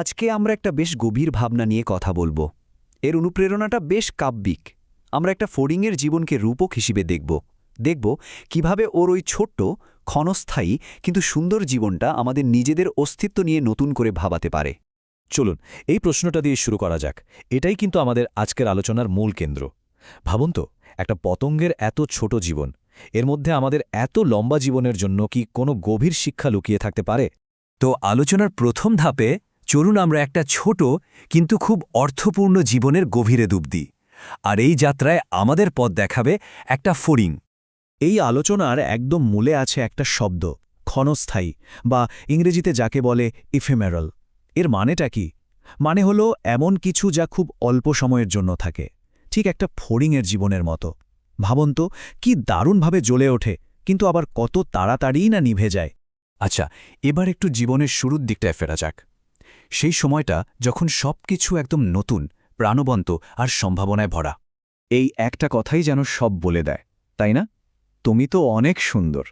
আজকে আমরা একটা বেশ গভীর ভাবনা নিয়ে কথা বলব। এর অনুপ্রেরণাটা বেশ কাব্যিক। আমরা একটা ফড়িংয়ের জীবনকে রূপক হিসেবে দেখব। দেখব কীভাবে ওর ওই ছোট্ট, ক্ষণস্থায়ী, কিন্তু সুন্দর জীবনটা আমাদের নিজেদের অস্তিত্ব নিয়ে নতুন করে ভাবাতে পারে। চলুন, এই প্রশ্নটা দিয়ে শুরু করা যাক। এটাই কিন্তু আমাদের আজকের আলোচনার মূল কেন্দ্র। ভাবুন তো, একটা পতঙ্গের এত ছোট জীবন, এর মধ্যে আমাদের এত লম্বা জীবনের জন্য কি কোনো গভীর শিক্ষা লুকিয়ে থাকতে পারে? তো আলোচনার প্রথম ধাপে চলুন আমরা একটা ছোট কিন্তু খুব অর্থপূর্ণ জীবনের গভীরে ডুব দিই। আর এই যাত্রায় আমাদের পথ দেখাবে একটা ফড়িং। এই আলোচনার একদম মূলে আছে একটা শব্দ, ক্ষণস্থায়ী, বা ইংরেজিতে যাকে বলে ইফেমেরাল এর মানেটা কি? মানে হলো এমন কিছু যা খুব অল্প সময়ের জন্য থাকে, ঠিক একটা ফড়িংয়ের জীবনের মতো। ভাবন তো, কি দারুণভাবে জ্বলে ওঠে, কিন্তু আবার কত তাড়াতাড়িই না নিভে যায়। আচ্ছা এবার একটু জীবনের শুরুর দিকটায় ফেরা যাক। সেই সময়টা যখন সব কিছু একদম নতুন, প্রাণবন্ত আর সম্ভাবনায় ভরা। এই একটা কথাই যেন সব বলে দেয়, তাই না? তুমি তো অনেক সুন্দর।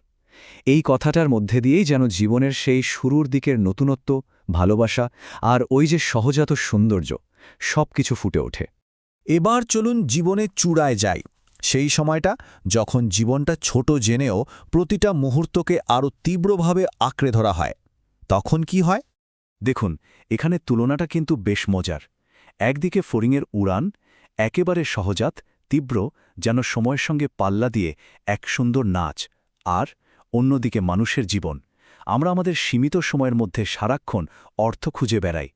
এই কথাটার মধ্যে দিয়েই যেন জীবনের সেই শুরুর দিকের নতুনত্ব, ভালোবাসা আর ওই যে সহজাত সৌন্দর্য সব কিছু ফুটে ওঠে। এবার চলুন জীবনে চূড়ায় যাই। সেই সময়টা যখন জীবনটা ছোট জেনেও প্রতিটা মুহূর্তকে আরও তীব্রভাবে আঁকড়ে ধরা হয়, তখন কি হয়? দেখুন, এখানে তুলনাটা কিন্তু বেশ মজার। একদিকে ফড়িংয়ের উড়ান, একেবারে সহজাত, তীব্র, যেন সময়ের সঙ্গে পাল্লা দিয়ে এক সুন্দর নাচ, আর অন্যদিকে মানুষের জীবন। আমরা আমাদের সীমিত সময়ের মধ্যে সারাক্ষণ অর্থ খুঁজে বেড়াই।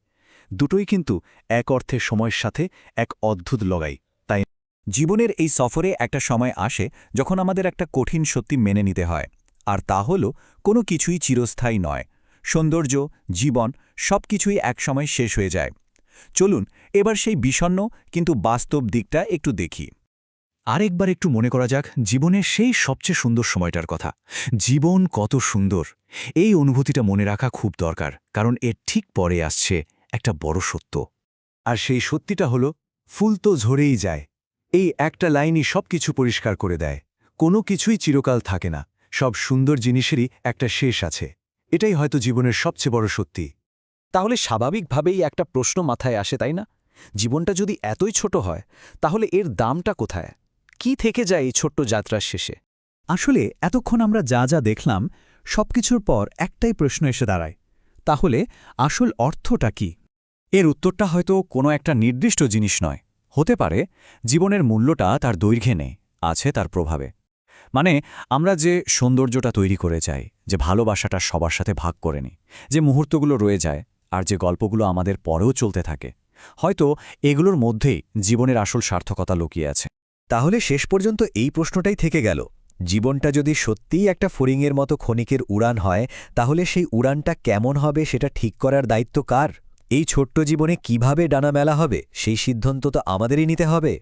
দুটোই কিন্তু এক অর্থে সময়ের সাথে এক অদ্ভুত লগাই তাই জীবনের এই সফরে একটা সময় আসে যখন আমাদের একটা কঠিন সত্যি মেনে নিতে হয়, আর তা হল কোনো কিছুই চিরস্থায়ী নয়। সৌন্দর্য, জীবন সব কিছুই একসময় শেষ হয়ে যায়। চলুন, এবার সেই বিষণ্ন কিন্তু বাস্তব দিকটা একটু দেখি। আরেকবার একটু মনে করা যাক, জীবনের সেই সবচেয়ে সুন্দর সময়টার কথা। জীবন কত সুন্দর! এই অনুভূতিটা মনে রাখা খুব দরকার, কারণ এর ঠিক পরে আসছে একটা বড় সত্য। আর সেই সত্যিটা হলো, ফুল তো ঝরেই যায়। এই একটা লাইনই সব কিছু পরিষ্কার করে দেয়। কোনো কিছুই চিরকাল থাকে না। সব সুন্দর জিনিসেরই একটা শেষ আছে। এটাই হয়তো জীবনের সবচেয়ে বড় সত্যি। তাহলে স্বাভাবিকভাবেই একটা প্রশ্ন মাথায় আসে, তাই না? জীবনটা যদি এতই ছোট হয়, তাহলে এর দামটা কোথায়? কি থেকে যায় এই ছোট্ট যাত্রার শেষে? আসলে এতক্ষণ আমরা যা যা দেখলাম, সবকিছুর পর একটাই প্রশ্ন এসে দাঁড়ায়, তাহলে আসল অর্থটা কি? এর উত্তরটা হয়তো কোনো একটা নির্দিষ্ট জিনিস নয়। হতে পারে জীবনের মূল্যটা তার দৈর্ঘ্যে নেই, আছে তার প্রভাবে। মানে আমরা যে সৌন্দর্যটা তৈরি করে যাই, যে ভালোবাসাটা সবার সাথে ভাগ করে নিই, যে মুহূর্তগুলো রয়ে যায় আর যে গল্পগুলো আমাদের পরেও চলতে থাকে। হয়তো এগুলোর মধ্যেই জীবনের আসল সার্থকতা লুকিয়ে আছে। তাহলে শেষ পর্যন্ত এই প্রশ্নটাই থেকে গেল। জীবনটা যদি সত্যিই একটা ফড়িংয়ের মতো ক্ষণিকের উড়ান হয়, তাহলে সেই উড়ানটা কেমন হবে সেটা ঠিক করার দায়িত্ব কার? এই ছোট্ট জীবনে কীভাবে ডানা মেলা হবে, সেই সিদ্ধান্ত তো আমাদেরই নিতে হবে।